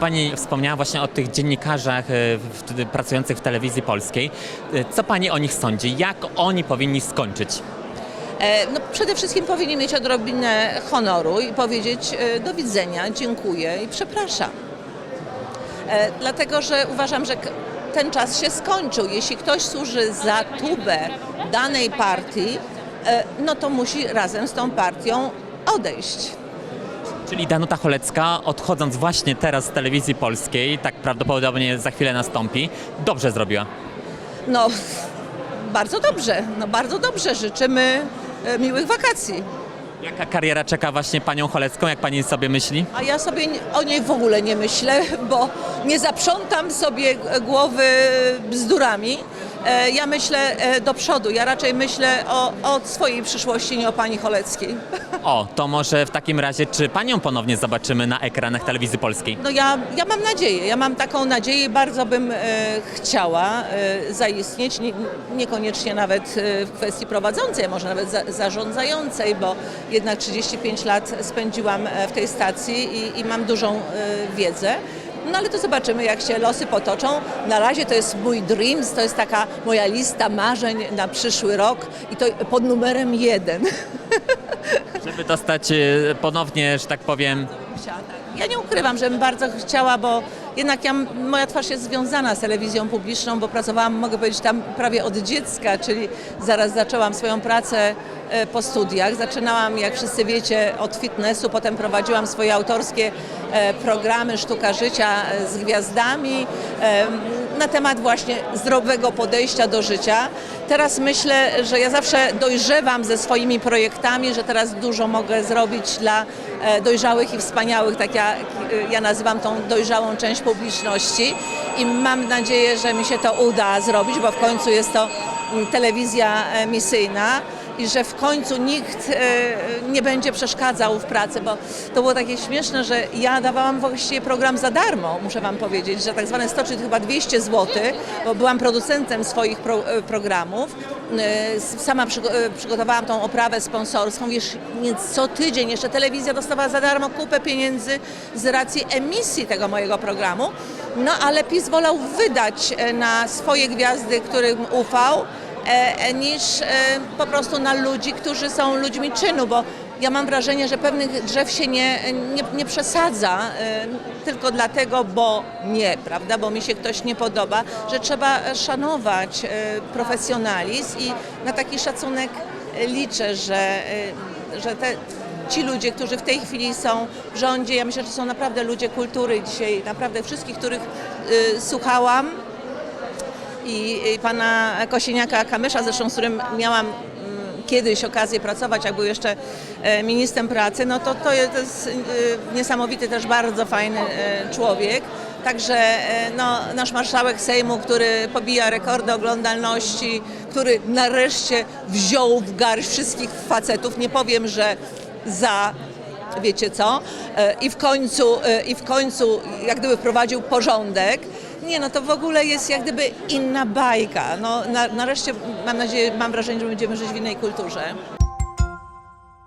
Pani wspomniała właśnie o tych dziennikarzach e, pracujących w telewizji polskiej. E, Co Pani o nich sądzi? Jak oni powinni skończyć? E, No, przede wszystkim powinni mieć odrobinę honoru i powiedzieć do widzenia, dziękuję i przepraszam. Dlatego, że uważam, że ten czas się skończył. Jeśli ktoś służy za tubę danej partii, no to musi razem z tą partią odejść. Czyli Danuta Cholecka, odchodząc właśnie teraz z telewizji polskiej, tak prawdopodobnie za chwilę nastąpi, dobrze zrobiła. No, bardzo dobrze, no bardzo dobrze. Życzymy e, miłych wakacji. Jaka kariera czeka właśnie Panią Cholecką, jak Pani sobie myśli? A ja sobie o niej w ogóle nie myślę, bo nie zaprzątam sobie głowy bzdurami. E, Ja myślę e, do przodu, ja raczej myślę o, o swojej przyszłości, nie o pani Choleckiej. O, to może w takim razie, czy Panią ponownie zobaczymy na ekranach telewizji polskiej? No ja, ja mam nadzieję, ja mam taką nadzieję bardzo bym e, chciała zaistnieć, nie, niekoniecznie nawet w kwestii prowadzącej, może nawet za, zarządzającej, bo jednak 35 lat spędziłam w tej stacji i, i mam dużą wiedzę. No ale to zobaczymy, jak się losy potoczą. Na razie to jest mój dreams, to jest taka moja lista marzeń na przyszły rok i to pod numerem jeden. Żeby dostać e, ponownie, że tak powiem, Ja nie ukrywam, że bym bardzo chciała, bo jednak ja, moja twarz jest związana z telewizją publiczną, bo pracowałam, mogę powiedzieć, tam prawie od dziecka, czyli zaraz zaczęłam swoją pracę po studiach. Zaczynałam, jak wszyscy wiecie, od fitnessu, potem prowadziłam swoje autorskie e, programy Sztuka Życia e, z gwiazdami e, na temat właśnie zdrowego podejścia do życia. Teraz myślę, że ja zawsze dojrzewam ze swoimi projektami, że teraz dużo mogę zrobić dla e, dojrzałych i wspaniałych, tak jak e, ja nazywam tą dojrzałą część publiczności i mam nadzieję, że mi się to uda zrobić, bo w końcu jest to mm, telewizja e, misyjna i że w końcu nikt e, nie będzie przeszkadzał w pracy, bo to było takie śmieszne, że ja dawałam właściwie program za darmo, muszę Wam powiedzieć, że tak zwane 100 czy chyba 200 zł, bo byłam producentem swoich pro, e, programów. E, Sama przygo- przygotowałam tą oprawę sponsorską, wiesz, nie co tydzień jeszcze telewizja dostawała za darmo kupę pieniędzy z racji emisji tego mojego programu, no ale PiS wolał wydać na swoje gwiazdy, którym ufał, niż e, po prostu na ludzi, którzy są ludźmi czynu, bo ja mam wrażenie, że pewnych drzew się nie, nie, nie przesadza e, tylko dlatego, bo nie, prawda, bo mi się ktoś nie podoba, że trzeba szanować e, profesjonalizm i na taki szacunek e, liczę, że, e, że te, ci ludzie, którzy w tej chwili są w rządzie, ja myślę, że są naprawdę ludzie kultury dzisiaj, naprawdę wszystkich, których e, słuchałam, i, pana Kosieniaka Kamysza, zresztą z którym miałam mm, kiedyś okazję pracować, jak był jeszcze e, ministrem pracy, no to to jest, e, niesamowity, też bardzo fajny e, człowiek. Także no, nasz marszałek Sejmu, który pobija rekordy oglądalności, który nareszcie wziął w garść wszystkich facetów, nie powiem, że za wiecie co, i w końcu, i w końcu jak gdyby wprowadził porządek, nie no to w ogóle jest jak gdyby inna bajka. No, na, nareszcie mam nadzieję, mam wrażenie, że będziemy żyć w innej kulturze.